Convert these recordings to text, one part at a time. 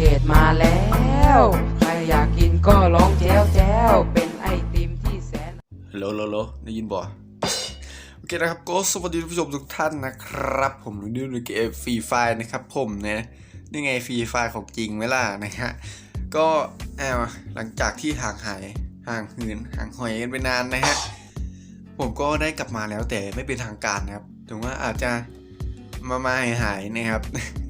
เกตมาแล้ว ใครอยากกินก็ร้องแจ้วแจ้วเป็นไอติมที่แสนฮัลโหลฮัลโหลได้ยินบ่โอเคนะครับก็สวัสดีท่านผู้ชมทุกท่านนะครับ ผมนุ่นนิวในเกมฟรีไฟนะครับผมเนี่ยนี่ไงฟรีไฟของจริงไหมล่ะนะฮะก็แอบหลังจากที่ห่างหายห่างหืนห่างหอยกันไปนานนะฮะผมก็ได้กลับมาแล้วแต่ไม่เป็นทางการนะครับถึงว่าอาจจะมามาหายหายนะครับ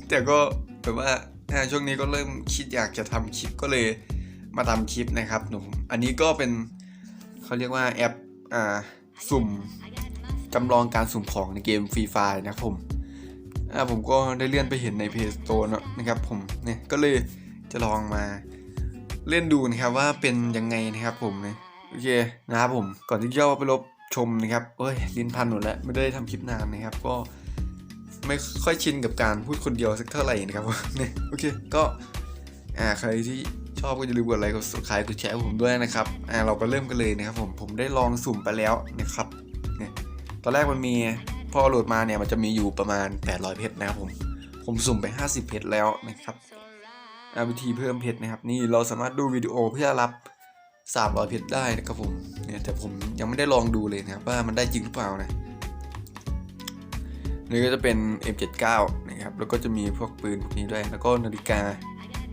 แต่ก็แบบว่า อ่าช่วงนี้ก็เริ่มคิดอยากจะทำคลิปก็เลยมาทำคลิปนะครับหนุ่มอันนี้ก็เป็นเขาเรียกว่าแอปอ่าสุ่มจำลองการสุ่มของในเกมฟรีไฟนะครับผมอ่าผมก็ได้เลื่อนไปเห็นใน Play Store นะนะครับผมเนี่ยก็เลยจะลองมาเล่นดูนะครับว่าเป็นยังไงนะครับผมเนี่ยโอเคนะครับผมก่อนที่จะไปลบชมนะครับเอ้ยลิ้นพันหมดแล้วไม่ได้ทำคลิปนานนะครับก็ ไม่ค่อยชินกับการพูดคนเดียวสักเท่าไหร่นะครับเนี่ยโอเคก็อ่าใครที่ชอบก็อย่าลืมกดไลค์กด subscribe กดแชร์ผมด้วยนะครับอ่าเราไปเริ่มกันเลยนะครับผมผมได้ลองสุ่มไปแล้วนะครับเนี่ยตอนแรกมันมีพอโหลดมาเนี่ยมันจะมีอยู่ประมาณ 800 เพชรนะครับผมผมสุ่มไป 50 เพชรแล้วนะครับอ่าวิธีเพิ่มเพชรนะครับ นี่เราสามารถดูวิดีโอเพื่อรับ300เพชรได้นะครับผมเนี่ยแต่ผมยังไม่ได้ลองดูเลยนะครับว่ามันได้จริงหรือเปล่านะ นี่ก็จะเป็น M79 นะครับ แล้วก็จะมีพวกปืนพวกนี้ด้วย แล้วก็นาฬิกา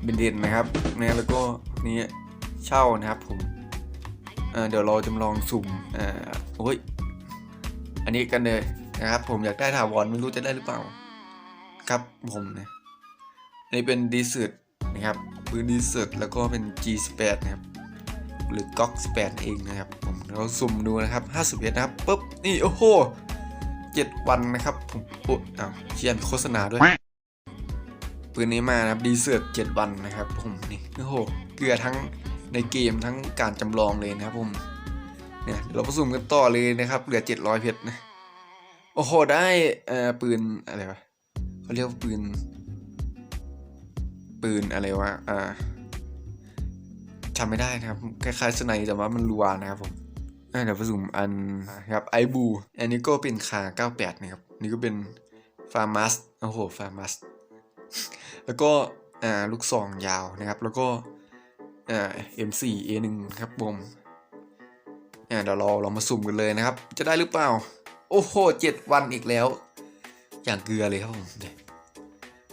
เบนเดนนะครับนะแล้วก็นี้เช่านะครับผมเเดี๋ยวเราจะลองสุ่มอ่าโอ้ย อันนี้กันเลยนะครับ ผมอยากได้ถาวรไม่รู้จะได้หรือเปล่า ครับผมนะอันนี้เป็นดีสืดนะครับปืนดีสืดแล้วก็เป็น G18 นะครับ หรือก๊อก18 เองนะครับ ผมเราสุ่มดูนะครับ51นะครับปุ๊บนี่โอ้โห เจ็ดวันนะครับผมปุ๊บอ้าวเชียนโฆษณาด้วยปืนนี้มานะครับดีเสือเจ็ดวันนะครับผมนี่โอ้โหเกลือทั้งในเกมทั้งการจำลองเลยนะครับผมเนี่ยเราผสมกันต่อเลยนะครับ เหลือเจ็ดร้อยเพชรนะโอ้โหได้เอ่อปืนอะไรวะเขาเรียกว่าปืน ปืนอะไรวะอ่าจำไม่ได้นะครับคล้ายๆสไนแต่ว่ามันรัวนะครับผม เดี๋ยวผสมอันครับไอบูอันนี้ก็เป็นคา98นะครับนี่ก็เป็นฟาร์มัสโอ้โหฟาร์มัสแล้วก็อ่าลูกซองยาวนะครับ แล้วก็อ่า M4 A1 ครับผมอ่าเดี๋ยวเราเรามาสุ่มกันเลยนะครับ จะได้หรือเปล่า โอ้โหเจ็ดวันอีกแล้ว อย่างเกลือเลยครับผม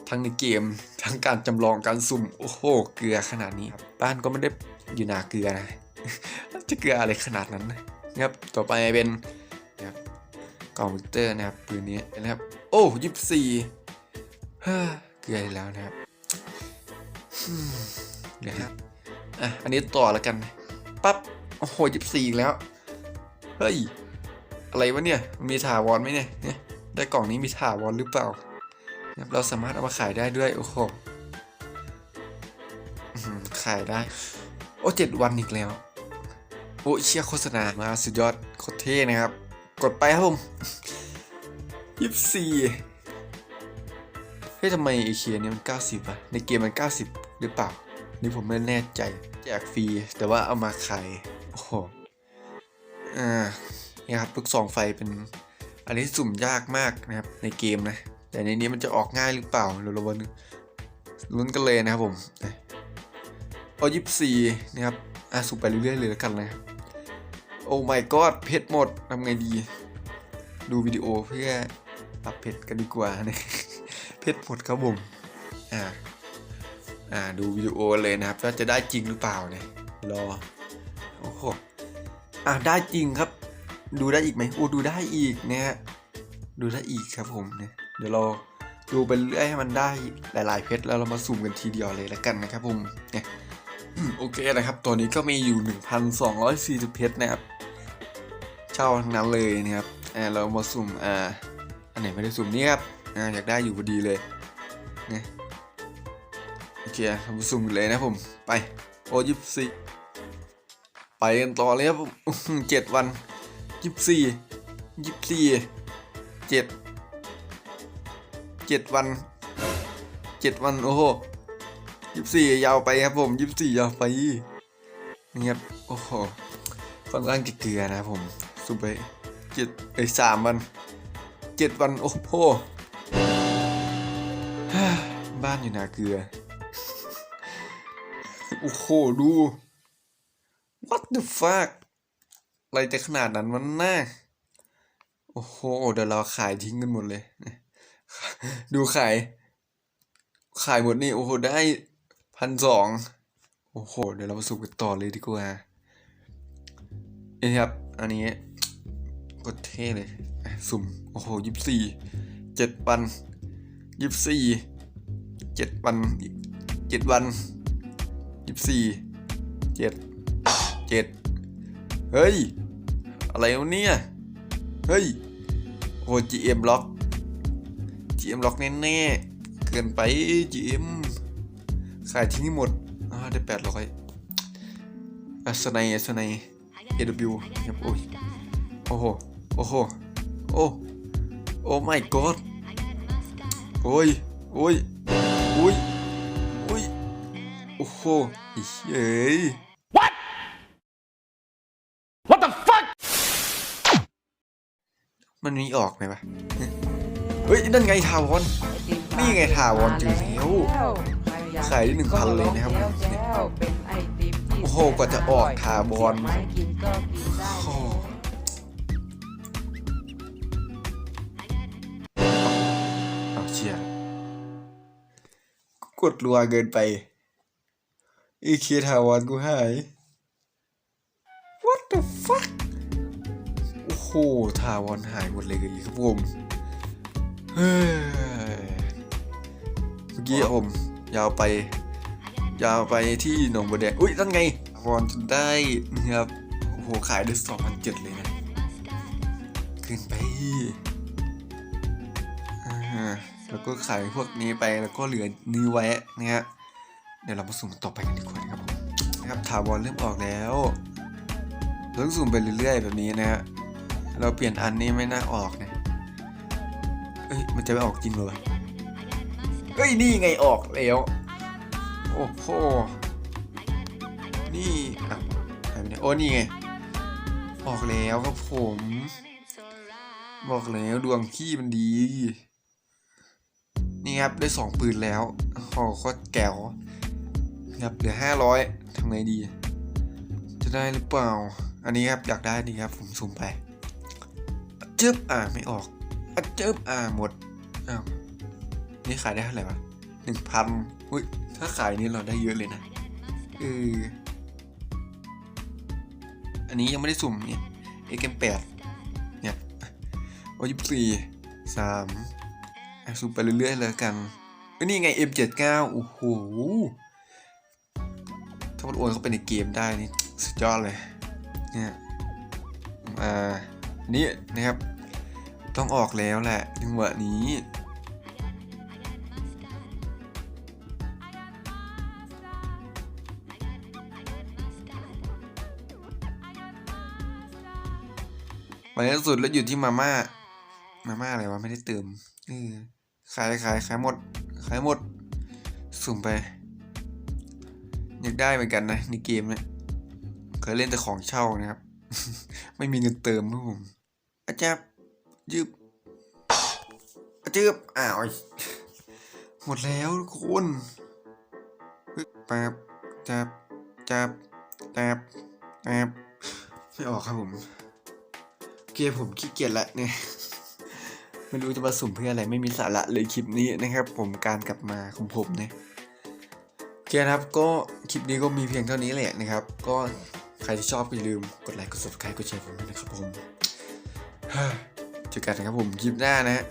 ทั้งในเกมทั้งการจำลองการสุ่มโอ้โหเกลือขนาดนี้บบ้านก็ไม่ได้อยู่นาเกลือนะจะเกลืออะไรขนาดนั้นนะ ครับต่อไปเป็นนะครับกล่องวิกเตอร์นะครับปืนนี้นะครับ โอ้ยี่สี่เกืออีกแล้วนะครับอืมเดี๋ยวครับอะอันนี้ต่อแล้วกันปั๊บโอ้โหยี่สี่อีกแล้วเฮ้ยอะไรวะเนี่ยมีถาวรไหมเนี่ยเนี่ยได้กล่องนี้มีถาวรหรือเปล่านะครับเราสามารถเอามาขายได้ด้วยโอ้โหขายได้ โอ้เจ็ดวันอีกแล้ว โอ้เชียโฆษณามาสุดยอดโคตรเท่นะครับ กดไปครับผมยี่สิบสี่เฮ้ยทำไมไอเคียเนี่ยมัน 90อะในเกมมัน 90 หรือเปล่า นี่ผมไม่แน่ใจ แจกฟรี แต่ว่าเอามาขาย โอ้โห อ่า นี่ครับลูกซองไฟเป็นอันนี้สุ่มยากมากนะครับ ในเกมนะ แต่ในนี้มันจะออกง่ายหรือเปล่าเราเราวันลุ้นกันเลยนะครับผมเอายี่สิบสี่นะครับ อะสุ่มไปเรื่อยๆเลยแล้วกันนะครับ โอ้ my god เพชรหมดทำไงดี ดูวิดีโอเพื่อปรับเพชรกันดีกว่าเนี่ยเพชรหมดครับผมอ่าอ่าดูวิดีโอเลยนะครับว่าจะได้จริงหรือเปล่าเนี่ยรอโอ้โหอ่าได้จริงครับ ดูได้อีกไหมโอ้ดูได้อีกนะฮะดูได้อีกครับผมเนี่ยเดี๋ยวเราดูไปเรื่อยให้มันได้หลาย ๆ เพชรแล้วเรามาสุ่มกันทีเดียวเลยแล้วกันนะครับผมเนี่ย โอเคนะครับ ตัวนี้ก็มีอยู่ 1,240 เพชรนะครับ เช่าทั้งนั้นเลยนะครับอ่าเรามาสุ่มอ่าอันไหนไม่ได้สุ่มนี่ครับอ่าอยากได้อยู่พอดีเลยเนี่ยโอเคมาสุ่มเลยนะผมไปโอ้ยิบสี่ไปกันต่อเลยครับเจ็ดวันยิบสี่ยิบสี่เจ็ดเจ็ดวันเจ็ดวันโอ้โห ยี่สี่ยาวไปครับผมยี่สี่ยาวไปนี่ครับโอ้โหค่อนข้างจะเกลือนะครับผมสุดไปเจ็ดไปสามวันเจ็ดวันโอ้โหบ้านอยู่นาเกลือโอ้โหดู what the fuck อะไรจะขนาดนั้นมันน่าโอ้โหเดี๋ยวเราขายทิ้งกันหมดเลย ดูขาย ขายหมดนี่โอ้โหได้ พันสองโอ้โห เดี๋ยวเรามาสุ่มกันต่อเลยดีกว่านี่ครับ อันนี้ก็เท่เลย สุ่ม โอ้โหยี่สี่เจ็ดวันยี่สี่เจ็ดวันเจ็ดวันยี่สี่เจ็ดเจ็ดเฮ้ย อะไรวะเนี่ย เฮ้ย โอ้ GM ล็อก GM ล็อกแน่ๆ เกินไป GM ขายทิ้งให้หมดอ่าได้แปดร้อยอัสไนอัสไน AW ครับโอ้ยโอ้โห โอ้โห โอ้ โอ้ my god โอ้ย โอ้ย โอ้ย โอ้ย โอ้โหเฮ้ย What the fuck? มันมีออกไหมวะ เฮ้ย นั่นไงทาวอน นี่ไงถาวรจริงแล้ว ขายได้1,000เลยนะครับเป็นไอติมที่โอ้โหกว่าจะออกถาวรไม่กินก็กินได้โอ้เอาเชียร์กดรัวเกินไป อีเคทาวอนกูหาย What the fuck โอ้โหทาวอนหายหมดเลยครับผมเฮ้ยเมื่อกี้ผม ยาวไปยาวไปที่หนองบัวแดงอุ้ยนั่นไงวอนจนได้นะครับโอ้โหขายได้สองพันเจ็ดเลยนะขึ้นไปแล้วก็ขายพวกนี้ไปแล้วก็เหลือนี้ไว้นะฮะเดี๋ยวเรามาสุ่มต่อไปกันดีกว่านะครับผมนะครับถาวรเริ่มออกแล้วเราต้องสุ่มไปเรื่อยๆ แบบนี้นะฮะเราเปลี่ยนอันนี้ไม่น่าออกนะเอ้ยมันจะไม่ออกจริงเหร อเอ้ยนี่ไงออกแล้ว โอ้โห นี่อะหายไปไหนโอ้นี่ไง ออกแล้วครับผม บอกแล้วดวงพี่มันดี นี่ครับได้สองปืนแล้วโอ้โคตรแก้วครับเหลือห้าร้อยทำไงดี จะได้หรือเปล่า อันนี้ครับอยากได้นี่ครับผมสุ่มไปอะจึ๊บอ่าไม่ออกอะจึ๊บอ่าหมดอ้าว นี่ขายได้เท่าไหร่วะหนึ่งพันอุ้ยถ้าขายนี้เราได้เยอะเลยนะเอออันนี้ยังไม่ได้สุ่มเนี่ยเอ็กมแปดเนี่ยโอ้ยี่สี่สามสุ่มไปเรื่อยๆเลยกันเอ้ยนี่ไง M79 โอ้โหถ้ามันโอนเข้าไปในเกมได้นี่สุดยอดเลยเนี่ยอ่านี่นะครับ ต้องออกแล้วแหละจังหวะนี้ ไปล่าสุดแล้วอยู่ที่มาม่า มาม่าอะไรวะไม่ได้เติมเออขายขายขายหมด ขายหมด สุ่มไป อยากได้เหมือนกันนะในเกมเนี่ยเคยเล่นแต่ของเช่านะครับ ไม่มีเงินเติมครับผมอาจารย์ยืบอาจืบอ้าวหมดแล้วทุกคนแป๊บจับจับแป๊บแป๊บไม่ออกครับผม เกมผมขี้เกียจละเนี่ยไม่รู้จะมาสุ่มเพื่ออะไรไม่มีสาระเลยคลิปนี้นะครับ ผมการกลับมาของผมเนี่ยโอเกียครับก็คลิปนี้ก็มีเพียงเท่านี้แหละนะครับ ก็ใครที่ชอบก็อย่าลืมกดไลค์กดซับสไครต์กดแชร์ผมด้วยนะครับผมเจอกันนะครับผมคลิปหน้านะฮะ